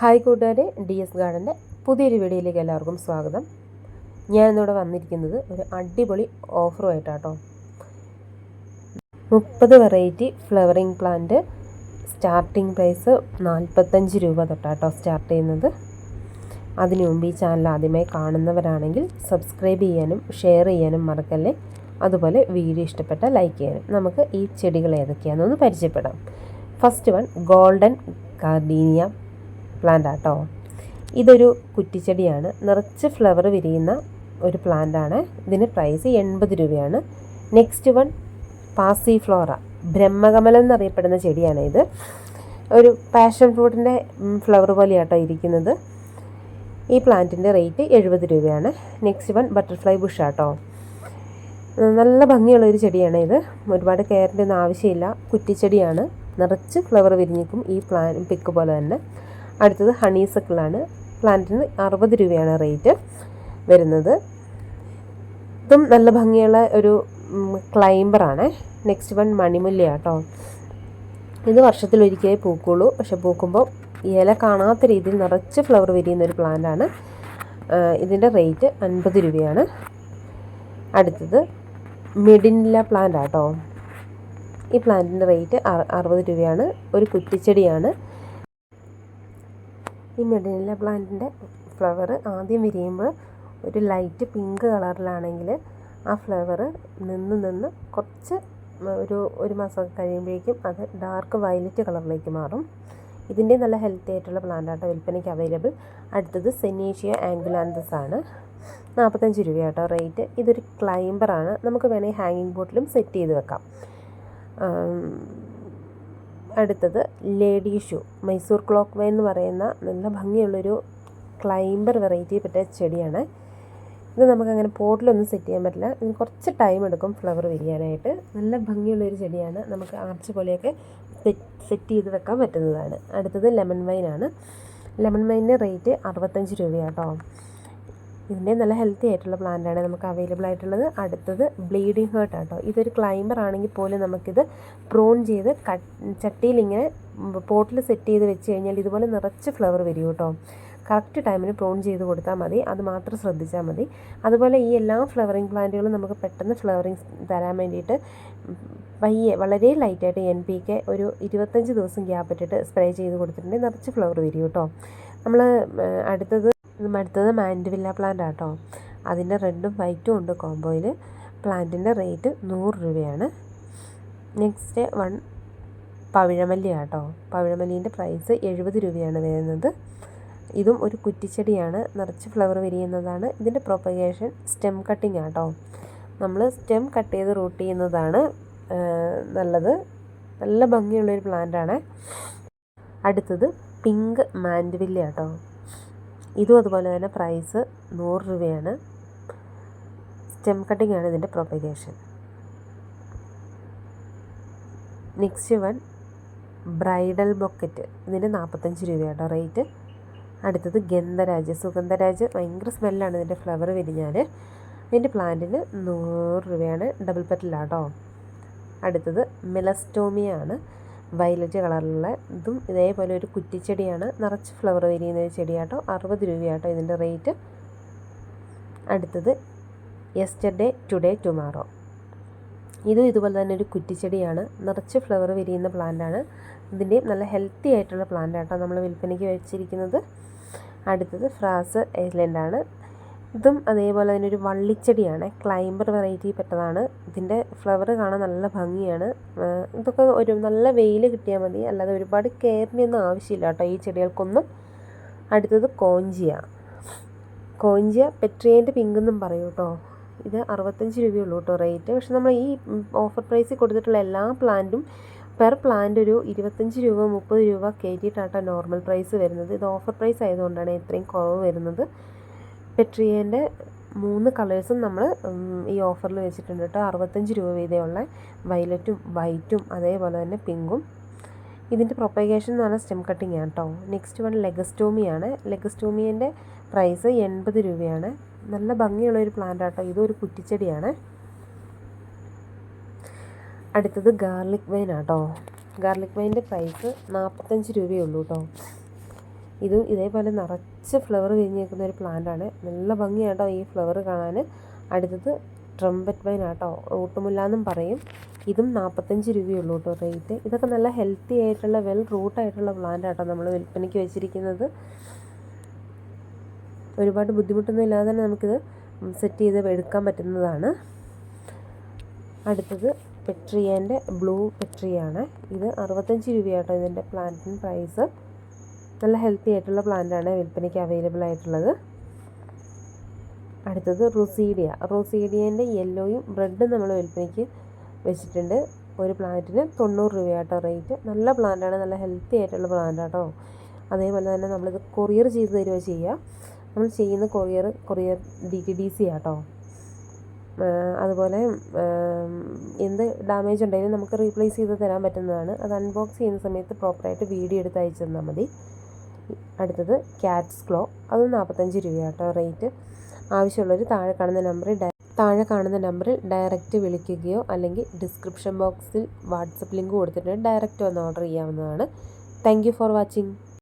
Hi കൂട്ടുകാരെ D S ഗാർഡന്റെ പുതിയൊരു വീഡിയോയിലേക്ക് എല്ലാവർക്കും സ്വാഗതം. ഞാൻ ഇന്നിവിടെ വന്നിരിക്കുന്നത് ഒരു അടിപൊളി ഓഫറുമായിട്ടാട്ടോ. മുപ്പത് variety flowering plant starting price നാൽപ്പത്തഞ്ച് രൂപ തൊട്ടാട്ടോ സ്റ്റാർട്ട് ചെയ്യുന്നത്. അതിനു മുമ്പ് ഈ ചാനൽ ആദ്യമായി കാണുന്നവരാണെങ്കിൽ സബ്സ്ക്രൈബ് ചെയ്യാനും ഷെയർ ചെയ്യാനും മറക്കല്ലേ? അതുപോലെ വീഡിയോ ഇഷ്ടപ്പെട്ട ലൈക്ക് ചെയ്യാനും. നമുക്ക് ഈ ചെടികൾ ഏതൊക്കെയാണെന്നൊന്ന് പരിചയപ്പെടാം. First one golden gardenia. Plant ആട്ടോ ഇതൊരു കുറ്റിച്ചെടിയാണ്. നിറച്ച് ഫ്ലവർ വിരിയുന്ന ഒരു പ്ലാന്റ് ആണ് ഇതിന് പ്രൈസ് എൺപത് രൂപയാണ്. നെക്സ്റ്റ് വൺ പാസി ഫ്ലോറ ബ്രഹ്മകമലം എന്നറിയപ്പെടുന്ന ചെടിയാണ് ഇത് ഒരു പാഷൻ ഫ്രൂട്ടിന്റെ ഫ്ലവർ പോലെയാട്ടോ ഇരിക്കുന്നത്. ഈ പ്ലാന്റിന്റെ റേറ്റ് എഴുപത് രൂപയാണ്. നെക്സ്റ്റ് വൺ ബട്ടർഫ്ലൈ ബുഷ് ആട്ടോ. നല്ല ഭംഗിയുള്ള ഒരു ചെടിയാണ് ഇത്. ഒരുപാട് കെയറിന്റെ ഒന്നും ആവശ്യമില്ല. കുറ്റിച്ചെടിയാണ്. നിറച്ച് ഫ്ലവർ വിരിഞ്ഞിക്കും ഈ പ്ലാൻ പിക്ക് പോലെ തന്നെ. അടുത്തത് ഹണീസക്കിളാണ്. പ്ലാന്റിന് അറുപത് രൂപയാണ് റേറ്റ് വരുന്നത്. ഇതും നല്ല ഭംഗിയുള്ള ഒരു ക്ലൈംബറാണ് നെക്സ്റ്റ് വൺ മണിമുല്ല കേട്ടോ. ഇത് വർഷത്തിൽ ഒരിക്കലേ പൂക്കുള്ളൂ. പക്ഷെ പൂക്കുമ്പോൾ ഇല കാണാത്ത രീതിയിൽ നിറച്ച് ഫ്ലവർ വിരിയുന്ന ഒരു പ്ലാന്റാണ് ഇതിന്റെ റേറ്റ് അൻപത് രൂപയാണ്. അടുത്തത് മിഡിനില പ്ലാന്റ് ആട്ടോ. ഈ പ്ലാന്റിന്റെ റേറ്റ് അറുപത് രൂപയാണ്. ഒരു കുറ്റിച്ചെടിയാണ്. ഈ മെഡിനില പ്ലാന്റിന്റെ ഫ്ലവർ ആദ്യം വിരിയുമ്പോൾ ഒരു ലൈറ്റ് പിങ്ക് കളറിലാണെങ്കിൽ ആ ഫ്ലവർ നിന്ന് നിന്ന് കുറച്ച് ഒരു ഒരു മാസം കഴിയുമ്പോഴേക്കും അത് ഡാർക്ക് വയലറ്റ് കളറിലേക്ക് മാറും. ഇതിന്റെ നല്ല ഹെൽത്തി ആയിട്ടുള്ള പ്ലാന്റാട്ടോ വിൽപ്പനയ്ക്ക് അവൈലബിൾ അടുത്തത് സെനീഷ്യ ആംഗുലാന്തസ് ആണ്. നാൽപ്പത്തഞ്ച് രൂപയാട്ടോ റേറ്റ് ഇതൊരു ക്ലൈംബറാണ് നമുക്ക് വേണമെങ്കിൽ ഹാങ്ങിങ് ബോട്ടിലും സെറ്റ് ചെയ്ത് വെക്കാം. അടുത്തത് lady shoe. Mysore clock vine എന്ന് പറയുന്ന നല്ല ഭംഗിയുള്ളൊരു ക്ലൈംബർ പറ്റിയ ചെടിയാണ്. ഇത് നമുക്കങ്ങനെ പോട്ടിലൊന്നും സെറ്റ് ചെയ്യാൻ പറ്റില്ല. ഇതിന് കുറച്ച് ടൈം എടുക്കും ഫ്ലവർ വിരിയാനായിട്ട്. നല്ല ഭംഗിയുള്ളൊരു ചെടിയാണ്. നമുക്ക് ആർച്ച് പോലെയൊക്കെ സെറ്റ് ചെയ്ത് വെക്കാൻ പറ്റുന്നതാണ്. അടുത്തത് ലെമൺ വൈനാണ്. ലെമൺ വൈനിന്റെ റേറ്റ് അറുപത്തഞ്ച് രൂപയാട്ടോ. ഇതിന്റെ നല്ല ഹെൽത്തി ആയിട്ടുള്ള പ്ലാന്റാണ് നമുക്ക് അവൈലബിൾ ആയിട്ടുള്ളത്. അടുത്തത് ബ്ലീഡിങ് ഹേർട്ട് ആട്ടോ ഇതൊരു ക്ലൈംബർ ആണെങ്കിൽ പോലും നമുക്കിത് പ്രോൺ ചെയ്ത് ചട്ടിയിൽ ഇങ്ങനെ പോട്ടിൽ സെറ്റ് ചെയ്ത് വെച്ച് കഴിഞ്ഞാൽ ഇതുപോലെ നിറച്ച് ഫ്ലവർ വരും കേട്ടോ കറക്റ്റ് ടൈമിന് പ്രോൺ ചെയ്ത് കൊടുത്താൽ മതി. അത് മാത്രം ശ്രദ്ധിച്ചാൽ മതി. അതുപോലെ ഈ എല്ലാ ഫ്ലവറിങ് പ്ലാന്റുകളും നമുക്ക് പെട്ടെന്ന് ഫ്ലവറിങ് തരാൻ വേണ്ടിയിട്ട് പയ്യെ വളരെ ലൈറ്റായിട്ട് എൻ പി കെ ഒരു ഇരുപത്തഞ്ച് ദിവസം ഗ്യാപ്പ് ഇട്ടിട്ട് സ്പ്രേ ചെയ്ത് കൊടുത്തിട്ടുണ്ടെങ്കിൽ നിറച്ച് ഫ്ലവർ വരും കേട്ടോ നമ്മൾ അടുത്തത് അടുത്തത് മാൻഡുവില്ല പ്ലാന്റ് ആട്ടോ. അതിന്റെ റെഡും വൈറ്റും ഉണ്ട് കോംബോയിൽ പ്ലാന്റിന്റെ റേറ്റ് നൂറ് രൂപയാണ്. നെക്സ്റ്റ് വൺ പവിഴമല്ലി ആട്ടോ. പവിഴമല്ലീന്റെ പ്രൈസ് എഴുപത് രൂപയാണ് വരുന്നത്. ഇതും ഒരു കുറ്റിച്ചെടിയാണ്. നിറച്ച് ഫ്ലവർ വിരിയുന്നതാണ്. ഇതിന്റെ പ്രൊപ്പഗേഷൻ സ്റ്റെം കട്ടിങ് ആട്ടോ. നമ്മൾ സ്റ്റെം കട്ട് ചെയ്ത് റൂട്ട് ചെയ്യുന്നതാണ് നല്ലത്. നല്ല ഭംഗിയുള്ളൊരു പ്ലാന്റാണ് അടുത്തത് പിങ്ക് മാൻഡ്വില്ല ആട്ടോ. ഇതും അതുപോലെ തന്നെ പ്രൈസ് നൂറ് രൂപയാണ്. സ്റ്റെം കട്ടിംഗ് ആണ് ഇതിന്റെ propagation next one bridal bouquet ഇതിന്റെ നാൽപ്പത്തഞ്ച് രൂപയാണ് റേറ്റ് അടുത്തത് ഗന്ധരാജ്. സുഗന്ധരാജ് ഭയങ്കര സ്മെല്ലാണ് ഇതിന്റെ ഫ്ലവർ വിരിഞ്ഞാൽ ഇതിന്റെ പ്ലാന്റിന് നൂറ് രൂപയാണ് ഡബിൾ പെറ്റലാട്ടോ അടുത്തത് മെലസ്റ്റോമിയ ആണ്. വയലറ്റ് കളറിലുള്ള ഇതും ഇതേപോലെ ഒരു കുറ്റിച്ചെടിയാണ്. നിറച്ച് ഫ്ലവർ വിരിയുന്ന ഒരു ചെടിയാട്ടോ. അറുപത് രൂപയാട്ടോ ഇതിന്റെ റേറ്റ് അടുത്തത് യെസ്റ്റർഡേ ടുഡേ ടുമാറോ ഇതും ഇതുപോലെ തന്നെ ഒരു കുറ്റിച്ചെടിയാണ്. നിറച്ച് ഫ്ലവർ വിരിയുന്ന പ്ലാന്റാണ് ഇതിന്റെയും നല്ല ഹെൽത്തി ആയിട്ടുള്ള പ്ലാന്റ് കേട്ടോ നമ്മൾ വിൽപ്പനയ്ക്ക് വെച്ചിരിക്കുന്നത്. അടുത്തത് ഫ്രാസ് ഐലൻഡാണ് ഇതും അതേപോലെ തന്നെ ഒരു വള്ളിച്ചെടിയാണ്. ക്ലൈംബർ വെറൈറ്റി പെട്ടതാണ്. ഇതിന്റെ ഫ്ലവർ കാണാൻ നല്ല ഭംഗിയാണ്. ഇതൊക്കെ ഒരു നല്ല വെയിൽ കിട്ടിയാൽ മതി. അല്ലാതെ ഒരുപാട് കെയറിനൊന്നും ആവശ്യമില്ല കേട്ടോ ഈ ചെടികൾക്കൊന്നും. അടുത്തത് കോഞ്ചിയ. കോഞ്ചിയ പെട്രിയേന്റെ പിങ്ക് എന്നും പറയും കേട്ടോ. ഇത് അറുപത്തഞ്ച് രൂപയുള്ളൂ കേട്ടോ റേറ്റ് പക്ഷെ നമ്മൾ ഈ ഓഫർ പ്രൈസിൽ കൊടുത്തിട്ടുള്ള എല്ലാ പ്ലാന്റും പെർ പ്ലാന്റ് ഒരു ഇരുപത്തഞ്ച് രൂപ മുപ്പത് രൂപ കയറ്റിയിട്ടാട്ടോ നോർമൽ പ്രൈസ് വരുന്നത്. ഇത് ഓഫർ പ്രൈസ് ആയതുകൊണ്ടാണ് ഇത്രയും കുറവ് വരുന്നത്. പെട്രിയേന്റെ മൂന്ന് കളേഴ്സും നമ്മൾ ഈ ഓഫറിൽ വെച്ചിട്ടുണ്ട് കേട്ടോ. അറുപത്തഞ്ച് രൂപ വീതമുള്ള വയലറ്റും വൈറ്റും അതേപോലെ തന്നെ പിങ്കും. ഇതിന്റെ പ്രൊപ്പഗേഷൻ എന്ന് പറഞ്ഞാൽ സ്റ്റെം കട്ടിങ് ആണ് കേട്ടോ. നെക്സ്റ്റ് വൺ ലെഗസ്റ്റോമിയാണ് ലെഗസ്റ്റോമിയന്റെ പ്രൈസ് എൺപത് രൂപയാണ്. നല്ല ഭംഗിയുള്ള ഒരു പ്ലാന്റ് ആട്ടോ ഇതൊരു കുറ്റിച്ചെടിയാണ്. അടുത്തത് ഗാർലിക് വൈൻ ആട്ടോ ഗാർലിക് വൈന്റെ പ്രൈസ് നാൽപ്പത്തഞ്ച് രൂപയേ ഉള്ളൂ കേട്ടോ. ഇതും ഇതേപോലെ നിറച്ച് ഫ്ലവർ വിരിഞ്ഞ് നിൽക്കുന്ന ഒരു ആണ്. നല്ല ഭംഗിയാട്ടോ ഈ ഫ്ലവർ കാണാൻ. അടുത്തത് ട്രംപറ്റ് വൈൻ ആട്ടോ. ഊട്ടുമുല്ല എന്നും പറയും. ഇതും നാൽപ്പത്തഞ്ച് രൂപയുള്ളൂ കേട്ടോ റേറ്റ് ഇതൊക്കെ നല്ല ഹെൽത്തി ആയിട്ടുള്ള വെൽ റൂട്ടായിട്ടുള്ള പ്ലാന്റ് ആട്ടോ നമ്മൾ വിൽപ്പനയ്ക്ക് വെച്ചിരിക്കുന്നത്. ഒരുപാട് ബുദ്ധിമുട്ടൊന്നും ഇല്ലാതെ തന്നെ നമുക്കിത് സെറ്റ് ചെയ്ത് എടുക്കാൻ പറ്റുന്നതാണ്. അടുത്തത് പെട്രിയേന്റെ ബ്ലൂ പെട്രിയാണ് ഇത് അറുപത്തഞ്ച് രൂപയാട്ടോ ഇതിന്റെ പ്ലാന്റിന് പ്രൈസ് നല്ല ഹെൽത്തി ആയിട്ടുള്ള പ്ലാന്റാണ് വിൽപ്പനയ്ക്ക് അവൈലബിൾ ആയിട്ടുള്ളത്. അടുത്തത് റൊസീഡിയ റൊസീഡിയന്റെ യെല്ലോയും റെഡും നമ്മൾ വിൽപ്പനയ്ക്ക് വെച്ചിട്ടുണ്ട്. ഒരു പ്ലാന്റിന് തൊണ്ണൂറ് രൂപയാട്ടോ റേറ്റ് നല്ല പ്ലാന്റാണ് നല്ല ഹെൽത്തി ആയിട്ടുള്ള പ്ലാന്റ് ആട്ടോ. അതേപോലെ തന്നെ നമ്മളിത് കൊറിയർ ചെയ്ത് തരുമോ ചെയ്യുക നമ്മൾ ചെയ്യുന്ന courier courier D T D C ആട്ടോ. അതുപോലെ എന്ത് ഡാമേജ് ഉണ്ടെങ്കിലും നമുക്ക് റീപ്ലേസ് ചെയ്ത് തരാൻ പറ്റുന്നതാണ്. അത് അൺബോക്സ് ചെയ്യുന്ന സമയത്ത് പ്രോപ്പറായിട്ട് വീഡിയോ എടുത്ത് അയച്ചു തന്നാൽ മതി. അടുത്തത് ക്യാറ്റ്സ് ക്ലോ അത് നാൽപ്പത്തഞ്ച് രൂപയാട്ടോ റേറ്റ് ആവശ്യമുള്ളവർ താഴെ കാണുന്ന നമ്പറിൽ താഴെ കാണുന്ന നമ്പറിൽ ഡയറക്റ്റ് വിളിക്കുകയോ അല്ലെങ്കിൽ ഡിസ്ക്രിപ്ഷൻ ബോക്സിൽ വാട്സപ്പ് ലിങ്ക് കൊടുത്തിട്ട് ഡയറക്റ്റ് വന്ന് ഓർഡർ ചെയ്യാവുന്നതാണ്. Thank for watching